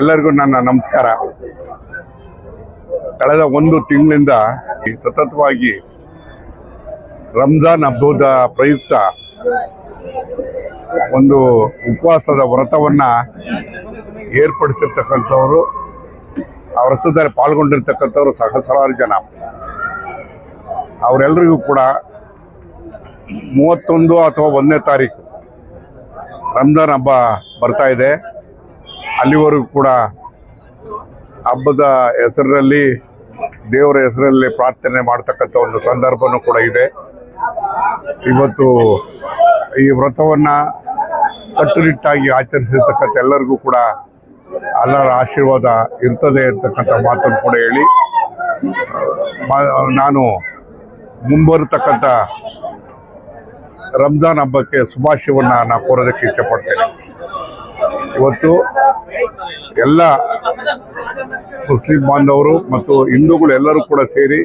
ಎಲ್ಲರಿಗೂ ನನ್ನ ನಮಸ್ಕಾರ. ಕಳೆದ ಒಂದು ತಿಂಗಳಿಂದ ಸತತವಾಗಿ ರಂಜಾನ್ ಹಬ್ಬದ ಪ್ರಯುಕ್ತ ಒಂದು ಉಪವಾಸದ ವ್ರತವನ್ನ ಏರ್ಪಡಿಸಿರ್ತಕ್ಕಂಥವ್ರು, ಆ ವ್ರತದಲ್ಲಿ ಪಾಲ್ಗೊಂಡಿರ್ತಕ್ಕಂಥವ್ರು ಸಹಸ್ರಾರು ಜನ. ಅವರೆಲ್ಲರಿಗೂ ಕೂಡ ಮೂವತ್ತೊಂದು ಅಥವಾ ಒಂದನೇ ತಾರೀಕು ರಂಜಾನ್ ಹಬ್ಬ ಬರ್ತಾ ಇದೆ. ಅಲ್ಲಿವರೆಗೂ ಕೂಡ ಹಬ್ಬದ ಹೆಸರಿನಲ್ಲಿ, ದೇವರ ಹೆಸರಲ್ಲಿ ಪ್ರಾರ್ಥನೆ ಮಾಡ್ತಕ್ಕಂಥ ಒಂದು ಸಂದರ್ಭನೂ ಕೂಡ ಇದೆ. ಇವತ್ತು ಈ ವ್ರತವನ್ನ ಕಟ್ಟುನಿಟ್ಟಾಗಿ ಆಚರಿಸಿರ್ತಕ್ಕಂಥ ಎಲ್ಲರಿಗೂ ಕೂಡ ಎಲ್ಲರ ಆಶೀರ್ವಾದ ಇರ್ತದೆ ಅಂತಕ್ಕಂಥ ಮಾತನ್ನು ಕೂಡ ಹೇಳಿ ನಾನು ಮುಂಬರತಕ್ಕಂಥ ರಂಜಾನ್ ಹಬ್ಬಕ್ಕೆ ಶುಭಾಶಯವನ್ನು ನಾನು ಕೋರೋದಕ್ಕೆ ಇಷ್ಟಪಡ್ತೇನೆ. ಇವತ್ತು ಎಲ್ಲ ಮುಸ್ಲಿಂ ಬಾಂಧವರು ಮತ್ತು ಹಿಂದೂಗಳು ಎಲ್ಲರೂ ಕೂಡ ಸೇರಿ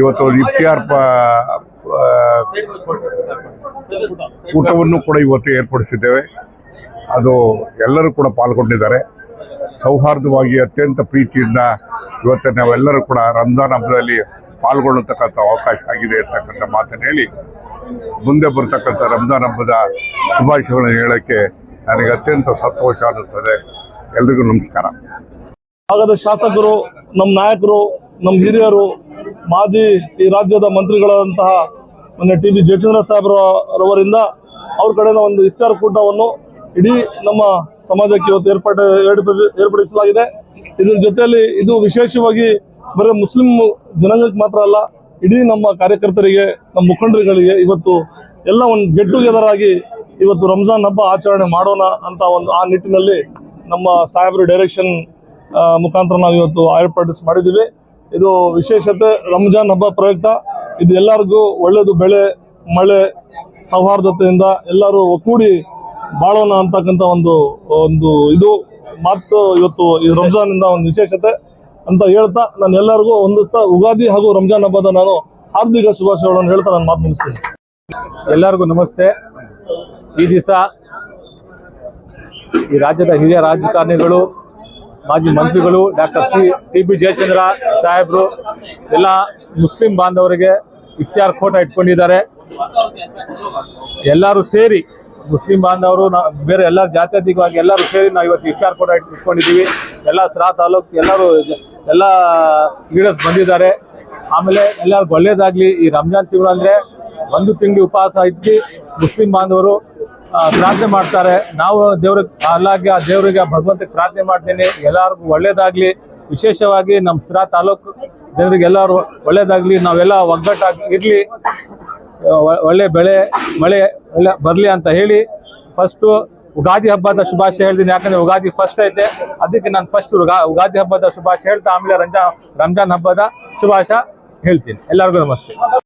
ಇವತ್ತು ಇಫ್ತಿಯಾರ್ ಊಟವನ್ನು ಕೂಡ ಇವತ್ತು ಏರ್ಪಡಿಸಿದ್ದೇವೆ. ಅದು ಎಲ್ಲರೂ ಕೂಡ ಪಾಲ್ಗೊಂಡಿದ್ದಾರೆ. ಸೌಹಾರ್ದವಾಗಿ ಅತ್ಯಂತ ಪ್ರೀತಿಯಿಂದ ಇವತ್ತು ನಾವೆಲ್ಲರೂ ಕೂಡ ರಂಜಾನ್ ಹಬ್ಬದಲ್ಲಿ ಪಾಲ್ಗೊಳ್ಳತಕ್ಕಂಥ ಅವಕಾಶ ಆಗಿದೆ ಅಂತಕ್ಕಂಥ ಮಾತನ್ನು ಹೇಳಿ ಮುಂದೆ ಬರ್ತಕ್ಕಂಥ ರಂಜಾನ್ ಹಬ್ಬದ ಶುಭಾಶಯಗಳನ್ನು ಹೇಳಕ್ಕೆ ನನಗೆ ಅತ್ಯಂತ ಸಂತೋಷ ಅನ್ನಿಸ್ತದೆ ಎಲ್ರಿಗೂ ನಮಸ್ಕಾರ. ಭಾಗದ ಶಾಸಕರು, ನಮ್ಮ ನಾಯಕರು, ನಮ್ಮ ಹಿರಿಯರು, ಮಾಜಿ ಈ ರಾಜ್ಯದ ಮಂತ್ರಿಗಳಾದಂತಹ ಮೊನ್ನೆ ಟಿ ಬಿ ಜಯಚಂದ್ರ ಸಾಹೇಬ್ರವರಿಂದ ಅವ್ರ ಕಡೆಯಿಂದ ಒಂದು ಇಫ್ತಾರ್ ಕೂಟವನ್ನು ಇಡೀ ನಮ್ಮ ಸಮಾಜಕ್ಕೆ ಇವತ್ತು ಏರ್ಪಡಿ- ಏರ್ಪಡಿಸಲಾಗಿದೆ. ಇದ್ರ ಜೊತೆಯಲ್ಲಿ ಇದು ವಿಶೇಷವಾಗಿ ಬರೀ ಮುಸ್ಲಿಂ ಜನಾಂಗಕ್ಕೆ ಮಾತ್ರ ಅಲ್ಲ, ಇಡೀ ನಮ್ಮ ಕಾರ್ಯಕರ್ತರಿಗೆ, ನಮ್ಮ ಮುಖಂಡರುಗಳಿಗೆ ಇವತ್ತು ಎಲ್ಲ ಒಂದು ಗೆಟ್ ಟುಗೆದರ್ ಆಗಿ ಇವತ್ತು ರಂಜಾನ್ ಹಬ್ಬ ಆಚರಣೆ ಮಾಡೋಣ ಅಂತ ಒಂದು ಆ ನಿಟ್ಟಿನಲ್ಲಿ ನಮ್ಮ ಸಾಹೇಬ್ರ ಡೈರೆಕ್ಷನ್ ಮುಖಾಂತರ ನಾವು ಇವತ್ತು ಏರ್ಪಾಡ್ಸ್ ಮಾಡಿದ್ದೀವಿ. ಇದು ವಿಶೇಷತೆ ರಂಜಾನ್ ಹಬ್ಬ ಪ್ರಯುಕ್ತ. ಇದು ಎಲ್ಲರಿಗೂ ಒಳ್ಳೆಯದು ಬೆಳೆ, ಮಳೆ, ಸೌಹಾರ್ದತೆಯಿಂದ ಎಲ್ಲರೂ ಒಕ್ಕೂಡಿ ಬಾಳೋಣ ಅಂತಕ್ಕಂಥ ಒಂದು ಒಂದು ಇದು. ಮಾತು ಇವತ್ತು ಈ ರಂಜಾನಿಂದ ಒಂದು ವಿಶೇಷತೆ ಅಂತ ಹೇಳ್ತಾ ನಾನು ಎಲ್ಲರಿಗೂ ಒಂದಿಸ್ತಾ ಉಗಾದಿ ಹಾಗೂ ರಂಜಾನ್ ಹಬ್ಬದ ನಾನು ಹಾರ್ದಿಕ ಶುಭಾಶಯಗಳನ್ನು ಹೇಳ್ತಾ ನಾನು ಮಾತು ಮುಗಿಸ್ತೀನಿ ಎಲ್ಲರಿಗೂ ನಮಸ್ತೆ. ಈ ದಿವಸ ಈ ರಾಜ್ಯದ ಹಿರಿಯ ರಾಜಕಾರಣಿಗಳು, ಮಾಜಿ ಮಂತ್ರಿಗಳು, ಡಾಕ್ಟರ್ ಟಿ ಬಿ ಜಯಚಂದ್ರ ಸಾಹೇಬ್ರು, ಎಲ್ಲ ಮುಸ್ಲಿಂ ಬಾಂಧವರಿಗೆ ಇಫ್ತಿಯಾರ್ ಕೋಟ ಇಟ್ಕೊಂಡಿದ್ದಾರೆ. ಎಲ್ಲರೂ ಸೇರಿ, ಮುಸ್ಲಿಂ ಬಾಂಧವರು ಬೇರೆ ಎಲ್ಲ ಜಾತ್ಯತೀತವಾಗಿ ಎಲ್ಲರೂ ಸೇರಿ ನಾವು ಇವತ್ತು ಇಫ್ತಿಯಾರ್ ಕೋಟ ಇಟ್- ಇಟ್ಕೊಂಡಿದ್ದೀವಿ. ಎಲ್ಲ ಸರಾ ತಾಲೂಕ್, ಎಲ್ಲರೂ ಎಲ್ಲ ಲೀಡರ್ಸ್ ಬಂದಿದ್ದಾರೆ. ಆಮೇಲೆ ಎಲ್ಲರಿಗೂ ಒಳ್ಳೇದಾಗ್ಲಿ. ಈ ರಂಜಾನ್ ತಿಂಗಳು ಅಂದ್ರೆ ಒಂದು ತಿಂಗಳು ಉಪವಾಸ ಇದ್ದು ಮುಸ್ಲಿಂ ಬಾಂಧವರು ಪ್ರಾರ್ಥನೆ ಮಾಡ್ತಾರೆ. ನಾವು ದೇವ್ರಿಗೆ ಅಲ್ಲಾಗೆ ಆ ದೇವರಿಗೆ ಆ ಭಗವಂತಕ್ಕೆ ಪ್ರಾರ್ಥನೆ ಮಾಡ್ತೀನಿ. ಎಲ್ಲರಿಗೂ ಒಳ್ಳೇದಾಗ್ಲಿ. ವಿಶೇಷವಾಗಿ ನಮ್ಮ ಸಿರಾ ತಾಲೂಕು ಜನರಿಗೆ ಎಲ್ಲರೂ ಒಳ್ಳೇದಾಗ್ಲಿ. ನಾವೆಲ್ಲ ಒಗ್ಗಟ್ಟಾಗಿ ಇರ್ಲಿ. ಒಳ್ಳೆ ಬೆಳೆ, ಮಳೆ ಎಲ್ಲ ಬರಲಿ ಅಂತ ಹೇಳಿ ಫಸ್ಟ್ ಉಗಾದಿ ಹಬ್ಬದ ಶುಭಾಶಯ ಹೇಳ್ತೀನಿ. ಯಾಕಂದ್ರೆ ಉಗಾದಿ ಫಸ್ಟ್ ಐತೆ. ಅದಕ್ಕೆ ನಾನು ಫಸ್ಟ್ ಉಗಾದಿ ಹಬ್ಬದ ಶುಭಾಶಯ ಹೇಳ್ತಾ ಆಮೇಲೆ ರಂಜಾನ್ ರಂಜಾನ್ ಹಬ್ಬದ ಶುಭಾಶಯ ಹೇಳ್ತೀನಿ. ಎಲ್ಲರಿಗೂ ನಮಸ್ತೆ.